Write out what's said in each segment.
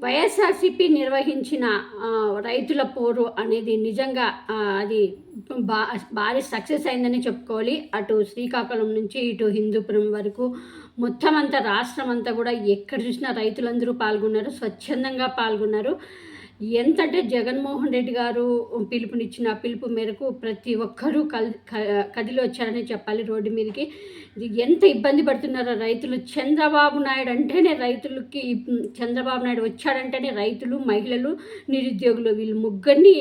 వైఎస్ఆర్సిపి నిర్వహించిన రైతుల పోరు అనేది నిజంగా అది బా భారీ సక్సెస్ అయిందని చెప్పుకోవాలి. అటు శ్రీకాకుళం నుంచి ఇటు హిందూపురం వరకు మొత్తం అంతా రాష్ట్రం అంతా కూడా ఎక్కడ చూసినా రైతులందరూ పాల్గొన్నారు స్వచ్ఛందంగా పాల్గొన్నారు. ఎంతంటే జగన్మోహన్ రెడ్డి గారు పిలుపునిచ్చిన పిలుపు మేరకు ప్రతి ఒక్కరూ కల్ కదిలి వచ్చారని చెప్పాలి రోడ్డు మీదకి. ఎంత ఇబ్బంది పడుతున్నారో రైతులు. చంద్రబాబు నాయుడు అంటేనే రైతులకి చంద్రబాబు నాయుడు వచ్చాడంటేనే రైతులు మహిళలు నిరుద్యోగులు వీళ్ళు ముగ్గురిని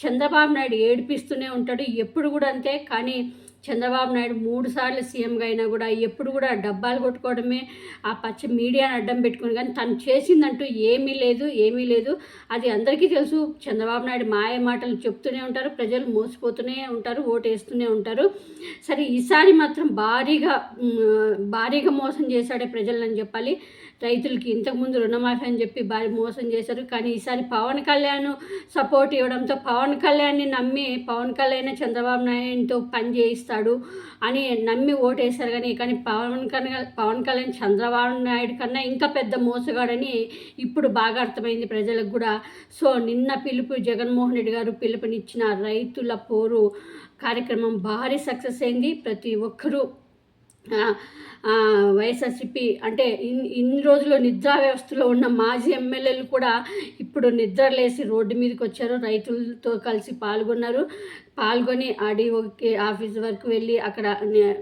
చంద్రబాబు నాయుడు ఏడిపిస్తూనే ఉంటాడు. ఎప్పుడు కూడా అంతే. కానీ చంద్రబాబు నాయుడు మూడు సార్లు సీఎంగా అయినా కూడా ఎప్పుడు కూడా డబ్బాలు కొట్టుకోవడమే ఆ పచ్చ మీడియాని అడ్డం పెట్టుకుని కానీ తను చేసిందంటూ ఏమీ లేదు ఏమీ లేదు. అది అందరికీ తెలుసు. చంద్రబాబు నాయుడు మాయ మాటలు చెప్తూనే ఉంటారు ప్రజలు మోసపోతూనే ఉంటారు ఓటు వేస్తూనే ఉంటారు. సరే ఈసారి మాత్రం భారీగా భారీగా మోసం చేశాడే ప్రజలని చెప్పాలి. రైతులకి ఇంతకుముందు రుణమాఫీ అని చెప్పి భారీ మోసం చేశారు. కానీ ఈసారి పవన్ కళ్యాణ్ సపోర్ట్ ఇవ్వడంతో పవన్ కళ్యాణ్ని నమ్మి పవన్ కళ్యాణ్ చంద్రబాబు నాయుడుతో పని చేయిస్తాడు అని నమ్మి ఓటేశారు కానీ కానీ పవన్ కళ్యాణ్ పవన్ కళ్యాణ్ చంద్రబాబు నాయుడు కన్నా ఇంకా పెద్ద మోసగాడని ఇప్పుడు బాగా అర్థమైంది ప్రజలకు కూడా. సో నిన్న పిలుపు జగన్మోహన్ రెడ్డి గారు పిలుపునిచ్చిన రైతుల పోరు కార్యక్రమం భారీ సక్సెస్ అయింది. ప్రతి ఒక్కరూ వైఎస్ఆర్సిపి అంటే ఇన్ ఇన్ని రోజులు నిద్రా వ్యవస్థలో ఉన్న మాజీ ఎమ్మెల్యేలు కూడా ఇప్పుడు నిద్రలేసి రోడ్డు మీదకి వచ్చారు. రైతులతో కలిసి పాల్గొన్నారు. పాల్గొని ఆర్డీఓకి ఆఫీస్ వరకు వెళ్ళి అక్కడ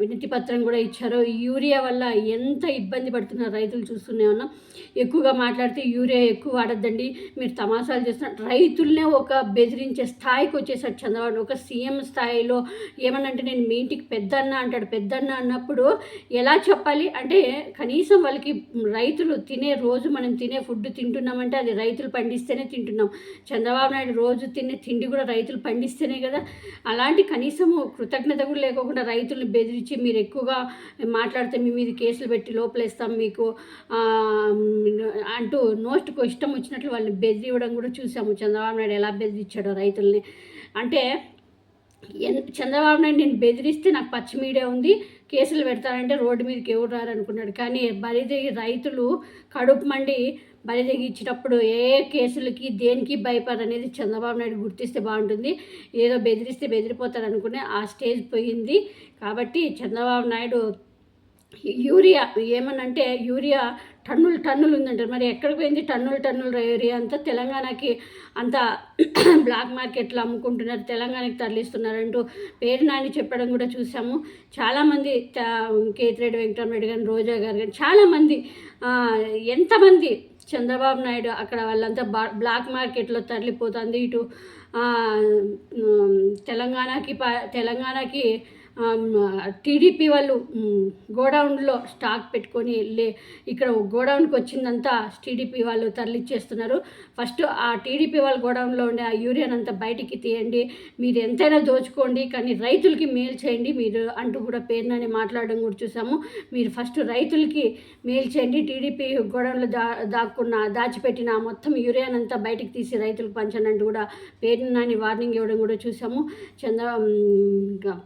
వినతి పత్రం కూడా ఇచ్చారు. ఈ యూరియా వల్ల ఎంత ఇబ్బంది పడుతున్నారు రైతులు చూస్తూనే ఉన్నాం. ఎక్కువగా మాట్లాడితే యూరియా ఎక్కువ వాడద్దండి. మీరు తమాషాలు చేస్తున్నారు రైతులనే ఒక బెదిరించే స్థాయికి వచ్చేసాడు చంద్రబాబు ఒక సీఎం స్థాయిలో ఏమనంటే నేను మీ ఇంటికి పెద్దన్న అంటాడు. పెద్దన్న అన్నప్పుడు ఎలా చెప్పాలి అంటే కనీసం వాళ్ళకి రైతులు తినే రోజు మనం తినే ఫుడ్ తింటున్నామంటే అది రైతులు పండిస్తేనే తింటున్నాం. చంద్రబాబు నాయుడు రోజు తినే తిండి కూడా రైతులు పండిస్తేనే కదా. అలాంటి కనీసము కృతజ్ఞత కూడా లేకుండా రైతులను బెదిరించి మీరు ఎక్కువగా మాట్లాడితే మీ మీద కేసులు పెట్టి లోపలేస్తాం మీకు అంటూ నోస్ట్కు ఇష్టం వచ్చినట్లు వాళ్ళని బెదిరివ్వడం కూడా చూసాము. చంద్రబాబు నాయుడు ఎలా బెదిరించాడో రైతుల్ని. అంటే చంద్రబాబు నాయుడు నేను బెదిరిస్తే నాకు పచ్చి మీడియా ఉంది కేసులు పెడతారంటే రోడ్డు మీదకి ఎవరు రారనుకున్నాడు. కానీ బలిదేగి రైతులు కడుపు మండి బలిదేగి ఇచ్చినప్పుడు ఏ కేసులకి దేనికి భయపడరు అనేది చంద్రబాబు నాయుడు గుర్తిస్తే బాగుంటుంది. ఏదో బెదిరిస్తే బెదిరిపోతారు అనుకునే ఆ స్టేజ్ పోయింది. కాబట్టి చంద్రబాబు నాయుడు యూరియా ఏమనంటే యూరియా టన్నులు టన్నులు ఉందంటారు. మరి ఎక్కడికి పోయింది టన్నులు టన్నులు యూరియా అంతా? తెలంగాణకి అంతా బ్లాక్ మార్కెట్లో అమ్ముకుంటున్నారు. తెలంగాణకి తరలిస్తున్నారంటూ పేరు నాని చెప్పడం కూడా చూసాము. చాలామంది కేతిరెడ్డి వెంకటరామరెడ్డి గారు రోజా గారు కానీ చాలామంది ఎంతమంది చంద్రబాబు నాయుడు అక్కడ వాళ్ళంతా బా బ్లాక్ మార్కెట్లో తరలిపోతుంది. ఇటు తెలంగాణకి ప- తెలంగాణకి టీడీపీ వాళ్ళు గోడౌన్లో స్టాక్ పెట్టుకొని లే ఇక్కడ గోడౌన్కి వచ్చిందంతా టీడీపీ వాళ్ళు తరలిచ్చేస్తున్నారు. ఫస్ట్ ఆ టీడీపీ వాళ్ళ గోడౌన్లో ఉండే ఆ యూరియన్ అంతా బయటికి తీయండి. మీరు ఎంతైనా దోచుకోండి కానీ రైతులకి మేలు చేయండి. మీరు అంటూ కూడా పేరునని మాట్లాడడం కూడా చూసాము. మీరు ఫస్ట్ రైతులకి మేలు చేయండి. టీడీపీ గోడౌన్లో దా దాక్కున్న దాచిపెట్టిన మొత్తం యూరియాన్ అంతా బయటికి తీసి రైతులకు పంచనంటూ కూడా పేరునని వార్నింగ్ ఇవ్వడం కూడా చూసాము. చంద్ర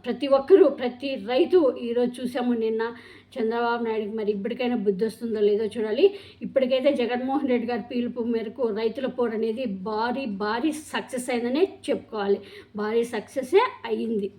ప్రతి ఒక్కరు ప్రతి రైతు ఈరోజు చూసాము నిన్న చంద్రబాబు నాయుడుకి మరి ఇప్పటికైనా బుద్ధి వస్తుందో లేదో చూడాలి. ఇప్పటికైతే జగన్మోహన్ రెడ్డి గారి పిలుపు మేరకు రైతుల పోరు అనేది భారీ భారీ సక్సెస్ అయిందనే చెప్పుకోవాలి. భారీ సక్సెసే అయ్యింది